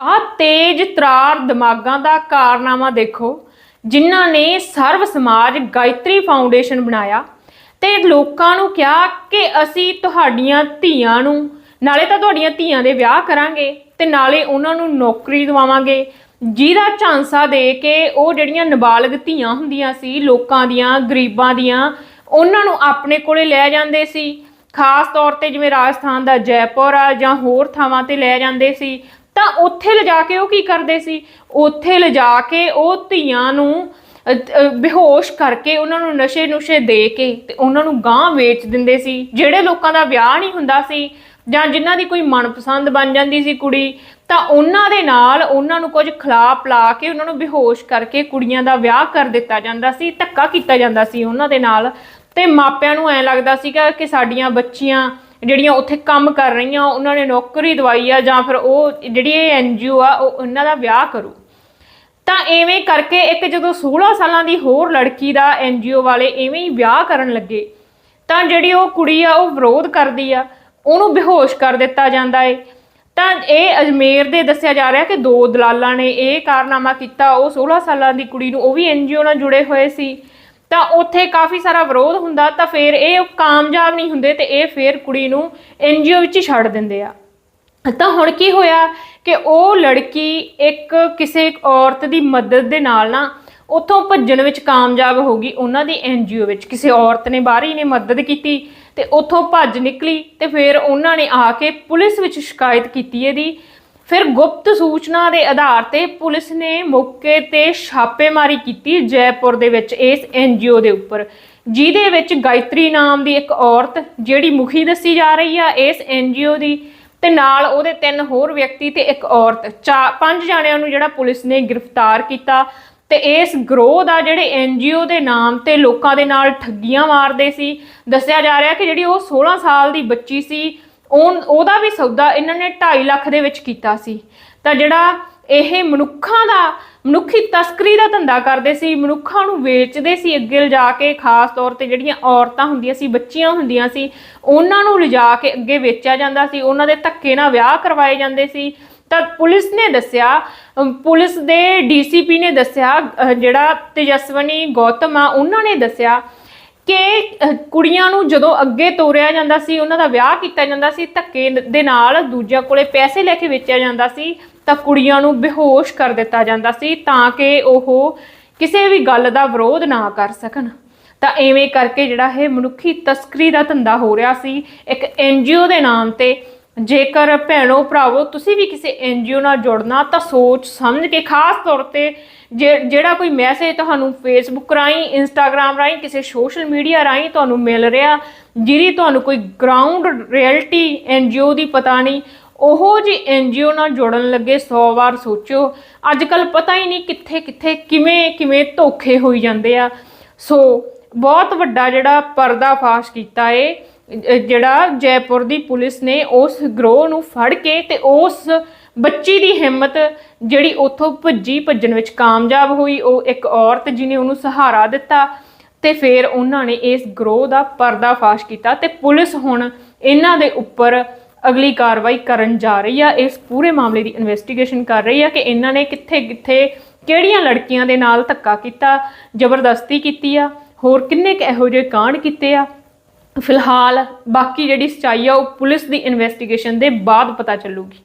ਆ ਤੇਜ ਤਰਾਰ ਦਿਮਾਗਾਂ ਦਾ ਕਾਰਨਾਮਾ ਦੇਖੋ, ਜਿਨ੍ਹਾਂ ਨੇ ਸਰਵ ਸਮਾਜ ਗਾਇਤਰੀ ਫਾਊਂਡੇਸ਼ਨ ਬਣਾਇਆ ਤੇ ਲੋਕਾਂ ਨੂੰ ਕਿਹਾ ਕਿ ਅਸੀਂ ਤੁਹਾਡੀਆਂ ਧੀਆਂ ਨੂੰ, ਨਾਲੇ ਤਾਂ ਤੁਹਾਡੀਆਂ ਧੀਆਂ ਦੇ ਵਿਆਹ ਕਰਾਂਗੇ ਤੇ ਨਾਲੇ ਉਹਨਾਂ ਨੂੰ ਨੌਕਰੀ ਦਿਵਾਵਾਂਗੇ। ਜਿਹਦਾ ਝਾਂਸਾ ਦੇ ਕੇ ਉਹ ਜਿਹੜੀਆਂ ਨਾਬਾਲਗ ਧੀਆਂ ਹੁੰਦੀਆਂ ਸੀ, ਲੋਕਾਂ ਦੀਆਂ, ਗਰੀਬਾਂ ਦੀਆਂ, ਉਹਨਾਂ ਨੂੰ ਆਪਣੇ ਕੋਲੇ ਲੈ ਜਾਂਦੇ ਸੀ। ਖਾਸ ਤੌਰ ਤੇ ਜਿਵੇਂ ਰਾਜਸਥਾਨ ਦਾ ਜੈਪੁਰ ਆ ਜਾਂ ਹੋਰ ਥਾਵਾਂ ਤੇ ਲੈ ਜਾਂਦੇ ਸੀ। ਤਾਂ ਉੱਥੇ ਲਿਜਾ ਕੇ ਉਹ ਕੀ ਕਰਦੇ ਸੀ? ਉੱਥੇ ਲਿਜਾ ਕੇ ਉਹ ਧੀਆਂ ਨੂੰ ਬੇਹੋਸ਼ ਕਰਕੇ ਉਹਨਾਂ ਨੂੰ ਨਸ਼ੇ ਨੁਸ਼ੇ ਦੇ ਕੇ ਤੇ ਉਹਨਾਂ ਨੂੰ ਗਾਂ ਵੇਚ ਦਿੰਦੇ ਸੀ, ਜਿਹੜੇ ਲੋਕਾਂ ਦਾ ਵਿਆਹ ਨਹੀਂ ਹੁੰਦਾ ਸੀ ਜਾਂ ਜਿਨ੍ਹਾਂ ਦੀ ਕੋਈ ਮਨਪਸੰਦ ਬਣ ਜਾਂਦੀ ਸੀ ਕੁੜੀ, ਤਾਂ ਉਹਨਾਂ ਦੇ ਨਾਲ ਉਹਨਾਂ ਨੂੰ ਕੁਝ ਖਿਲਾ ਪਿਲਾ ਕੇ ਉਹਨਾਂ ਨੂੰ ਬੇਹੋਸ਼ ਕਰਕੇ ਕੁੜੀਆਂ ਦਾ ਵਿਆਹ ਕਰ ਦਿੱਤਾ ਜਾਂਦਾ ਸੀ, ਧੱਕਾ ਕੀਤਾ ਜਾਂਦਾ ਸੀ ਉਹਨਾਂ ਦੇ ਨਾਲ। ਤੇ ਮਾਪਿਆਂ ਨੂੰ ਐ ਲੱਗਦਾ ਸੀਗਾ ਕਿ ਸਾਡੀਆਂ ਬੱਚੀਆਂ ਜਿਹੜੀਆਂ ਉੱਥੇ ਕੰਮ ਕਰ ਰਹੀਆਂ, ਉਹਨਾਂ ਨੇ ਨੌਕਰੀ ਦਵਾਈ ਆ ਜਾਂ ਫਿਰ ਉਹ ਜਿਹੜੀ ਇਹ ਐਨਜੀਓ ਆ, ਉਹ ਉਹਨਾਂ ਦਾ ਵਿਆਹ ਕਰੂ। ਤਾਂ ਐਵੇਂ ਕਰਕੇ ਇੱਕ ਜਦੋਂ 16 ਸਾਲਾਂ ਦੀ ਹੋਰ ਲੜਕੀ ਦਾ ਐਨਜੀਓ ਵਾਲੇ ਐਵੇਂ ਹੀ ਵਿਆਹ ਕਰਨ ਲੱਗੇ, ਤਾਂ ਜਿਹੜੀ ਉਹ ਕੁੜੀ ਆ, ਉਹ ਵਿਰੋਧ ਕਰਦੀ ਆ, ਉਹਨੂੰ ਬੇਹੋਸ਼ ਕਰ ਦਿੱਤਾ ਜਾਂਦਾ ਏ। ਤਾਂ ਇਹ ਅਜਮੇਰ ਦੇ ਦੱਸਿਆ ਜਾ ਰਿਹਾ ਕਿ ਦੋ ਦਲਾਲਾਂ ਨੇ ਇਹ ਕਾਰਨਾਮਾ ਕੀਤਾ, ਉਹ 16 ਸਾਲਾਂ ਦੀ ਕੁੜੀ ਨੂੰ, ਉਹ ਵੀ ਐਨਜੀਓ ਨਾਲ ਜੁੜੇ ਹੋਏ ਸੀ। ਤਾਂ ਉੱਥੇ ਕਾਫੀ ਸਾਰਾ ਵਿਰੋਧ ਹੁੰਦਾ, ਤਾਂ ਫਿਰ ਇਹ ਕਾਮਯਾਬ ਨਹੀਂ ਹੁੰਦੇ ਤੇ ਇਹ ਫਿਰ ਕੁੜੀ ਨੂੰ ਐਨਜੀਓ ਵਿੱਚ ਹੀ ਛੱਡ ਦਿੰਦੇ ਆ। ਤਾਂ ਹੁਣ ਕੀ ਹੋਇਆ ਕਿ ਉਹ ਲੜਕੀ ਇੱਕ ਕਿਸੇ ਔਰਤ ਦੀ ਮਦਦ ਦੇ ਨਾਲ ਨਾ ਉੱਥੋਂ ਭੱਜਣ ਵਿੱਚ ਕਾਮਯਾਬ ਹੋ ਗਈ, ਉਹਨਾਂ ਦੀ ਐਨਜੀਓ ਵਿੱਚ। ਕਿਸੇ ਔਰਤ ਨੇ ਬਾਹਰੀ ਨੇ ਮਦਦ ਕੀਤੀ ਤੇ ਉੱਥੋਂ ਭੱਜ ਨਿਕਲੀ ਤੇ ਫਿਰ ਉਹਨਾਂ ਨੇ ਆ ਕੇ ਪੁਲਿਸ ਵਿੱਚ ਸ਼ਿਕਾਇਤ ਕੀਤੀ ਇਹਦੀ ਫਿਰ ਗੁਪਤ ਸੂਚਨਾ ਦੇ ਆਧਾਰ ਤੇ ਪੁਲਿਸ ਨੇ ਮੌਕੇ ਤੇ ਛਾਪੇਮਾਰੀ ਕੀਤੀ ਜੈਪੁਰ ਦੇ ਵਿੱਚ ਇਸ ਐਨਜੀਓ ਦੇ ਉੱਪਰ, ਜਿਹਦੇ ਵਿੱਚ ਗਾਇਤਰੀ ਨਾਮ ਦੀ ਇੱਕ ਔਰਤ ਜਿਹੜੀ ਮੁਖੀ ਦੱਸੀ ਜਾ ਰਹੀ ਆ ਇਸ ਐਨਜੀਓ ਦੀ ਤੇ ਨਾਲ ਉਹਦੇ ਤਿੰਨ ਹੋਰ ਵਿਅਕਤੀ ਤੇ ਇੱਕ ਔਰਤ, ਚਾ ਪੰਜ ਜਾਣਿਆਂ ਨੂੰ ਜਿਹੜਾ ਪੁਲਿਸ ਨੇ ਗ੍ਰਿਫਤਾਰ ਕੀਤਾ ਤੇ ਇਸ ਗਰੋਹ ਦਾ ਜਿਹੜੇ ਐਨਜੀਓ ਦੇ ਨਾਮ ਤੇ ਲੋਕਾਂ ਦੇ ਨਾਲ ਠੱਗੀਆਂ ਮਾਰਦੇ ਸੀ। ਦੱਸਿਆ ਜਾ ਰਿਹਾ ਕਿ ਜਿਹੜੀ ਉਹ 16 ਸਾਲ ਦੀ ਬੱਚੀ ਸੀ ਉਹ ਉਹਦਾ ਵੀ ਸੌਦਾ ਇਹਨਾਂ ਨੇ 2.5 ਲੱਖ ਦੇ ਵਿੱਚ ਕੀਤਾ ਸੀ। ਤਾਂ ਜਿਹੜਾ ਇਹ ਮਨੁੱਖਾਂ ਦਾ ਮਨੁੱਖੀ ਤਸਕਰੀ ਦਾ ਧੰਦਾ ਕਰਦੇ ਸੀ, ਮਨੁੱਖਾਂ ਨੂੰ ਵੇਚਦੇ ਸੀ ਅੱਗੇ ਲਿਜਾ ਕੇ, ਖਾਸ ਤੌਰ ਤੇ ਜਿਹੜੀਆਂ ਔਰਤਾਂ ਹੁੰਦੀਆਂ ਸੀ, ਬੱਚੀਆਂ ਹੁੰਦੀਆਂ ਸੀ, ਉਹਨਾਂ ਨੂੰ ਲਿਜਾ ਕੇ ਅੱਗੇ ਵੇਚਿਆ ਜਾਂਦਾ ਸੀ, ਉਹਨਾਂ ਦੇ ਧੱਕੇ ਨਾਲ ਵਿਆਹ ਕਰਵਾਏ ਜਾਂਦੇ ਸੀ। ਤਾਂ ਪੁਲਿਸ ਨੇ ਦੱਸਿਆ ਪੁਲਿਸ ਦੇ ਡੀਸੀਪੀ ਨੇ ਦੱਸਿਆ ਜਿਹੜਾ ਤੇਜਸਵਨੀ ਗੌਤਮ ਆ, ਉਹਨਾਂ ਨੇ ਦੱਸਿਆ ਕਿ ਕੁੜੀਆਂ ਨੂੰ ਜਦੋਂ ਅੱਗੇ ਤੋਰਿਆ ਜਾਂਦਾ ਸੀ, ਉਹਨਾਂ ਦਾ ਵਿਆਹ ਕੀਤਾ ਜਾਂਦਾ ਸੀ, ਧੱਕੇ ਦੇ ਨਾਲ ਦੂਜਿਆਂ ਕੋਲੇ ਪੈਸੇ ਲੈ ਕੇ ਵੇਚਿਆ ਜਾਂਦਾ ਸੀ, ਤਾਂ ਕੁੜੀਆਂ ਨੂੰ ਬੇਹੋਸ਼ ਕਰ ਦਿੱਤਾ ਜਾਂਦਾ ਸੀ, ਤਾਂ ਕਿ ਉਹ ਕਿਸੇ ਵੀ ਗੱਲ ਦਾ ਵਿਰੋਧ ਨਾ ਕਰ ਸਕਣ। ਤਾਂ ਐਵੇਂ ਕਰਕੇ ਜਿਹੜਾ ਇਹ ਮਨੁੱਖੀ ਤਸਕਰੀ ਦਾ ਧੰਦਾ ਹੋ ਰਿਹਾ ਸੀ, ਇੱਕ ਐਨਜੀਓ ਦੇ ਨਾਮ ਤੇ ਜੇਕਰ ਭੈਣੋ, ਭਰਾਵੋ, ਤੁਸੀਂ ਵੀ ਕਿਸੇ ਐਨਜੀਓ ਨਾਲ ਜੁੜਨਾ, ਤਾਂ ਸੋਚ ਸਮਝ ਕੇ ਖਾਸ ਤੌਰ ਤੇ ਜੇ- ਜਿਹੜਾ ਕੋਈ ਮੈਸੇਜ ਤੁਹਾਨੂੰ ਫੇਸਬੁੱਕ ਰਾਹੀਂ ਇੰਸਟਾਗ੍ਰam ਰਾਹੀਂ, ਕਿਸੇ ਸੋਸ਼ਲ ਮੀਡੀਆ ਰਾਹੀਂ ਤੁਹਾਨੂੰ ਮਿਲ ਰਿਹਾ, ਜਿਹਦੀ ਤੁਹਾਨੂੰ ਕੋਈ ਗਰਾਊਂਡ ਰਿਐਲਿਟੀ ਐਨਜੀਓ ਦੀ ਪਤਾ ਨਹੀਂ, ਉਹੋ ਜੀ ਐਨਜੀਓ ਨਾਲ ਜੁੜਨ ਲੱਗੇ 100 ਵਾਰ ਸੋਚੋ। ਅੱਜ ਕੱਲ ਪਤਾ ਹੀ ਨਹੀਂ ਕਿੱਥੇ ਕਿੱਥੇ, ਕਿਵੇਂ ਕਿਵੇਂ ਧੋਖੇ ਹੋਈ ਜਾਂਦੇ ਆ। ਸੋ, ਬਹੁਤ ਵੱਡਾ ਜਿਹੜਾ ਪਰਦਾਫਾਸ਼ ਕੀਤਾ ਏ। ਜਿਹੜਾ ਜੈਪੁਰ ਦੀ ਪੁਲਿਸ ਨੇ ਉਸ ਗਰੋਹ ਨੂੰ ਫੜ ਕੇ ਤੇ ਉਸ ਬੱਚੀ ਦੀ ਹਿੰਮਤ ਜਿਹੜੀ ਉੱਥੋਂ ਭੱਜੀ ਭੱਜਣ ਵਿੱਚ ਕਾਮਯਾਬ ਹੋਈ, ਉਹ ਇੱਕ ਔਰਤ ਜਿਹਨੇ ਉਹਨੂੰ ਸਹਾਰਾ ਦਿੱਤਾ ਤੇ ਫਿਰ ਉਹਨਾਂ ਨੇ ਇਸ ਗਰੋਹ ਦਾ ਪਰਦਾਫਾਸ਼ ਕੀਤਾ ਤੇ ਪੁਲਿਸ ਹੁਣ ਇਹਨਾਂ ਦੇ ਉੱਪਰ ਅਗਲੀ ਕਾਰਵਾਈ ਕਰਨ ਜਾ ਰਹੀ ਆ, ਇਸ ਪੂਰੇ ਮਾਮਲੇ ਦੀ ਇਨਵੈਸਟੀਗੇਸ਼ਨ ਕਰ ਰਹੀ ਆ ਕਿ ਇਹਨਾਂ ਨੇ ਕਿੱਥੇ ਕਿੱਥੇ ਕਿਹੜੀਆਂ ਲੜਕੀਆਂ ਦੇ ਨਾਲ ਧੱਕਾ ਕੀਤਾ, ਜ਼ਬਰਦਸਤੀ ਕੀਤੀ ਆ, ਹੋਰ ਕਿੰਨੇ ਕੁ ਇਹੋ ਜਿਹੇ ਕਾਂਡ ਕੀਤੇ ਆ ਫਿਲਹਾਲ ਬਾਕੀ ਜਿਹੜੀ ਸਚਾਈ ਆ ਉਹ ਪੁਲਿਸ ਦੀ ਇਨਵੈਸਟੀਗੇਸ਼ਨ ਦੇ ਬਾਅਦ ਪਤਾ ਚੱਲੂਗੀ।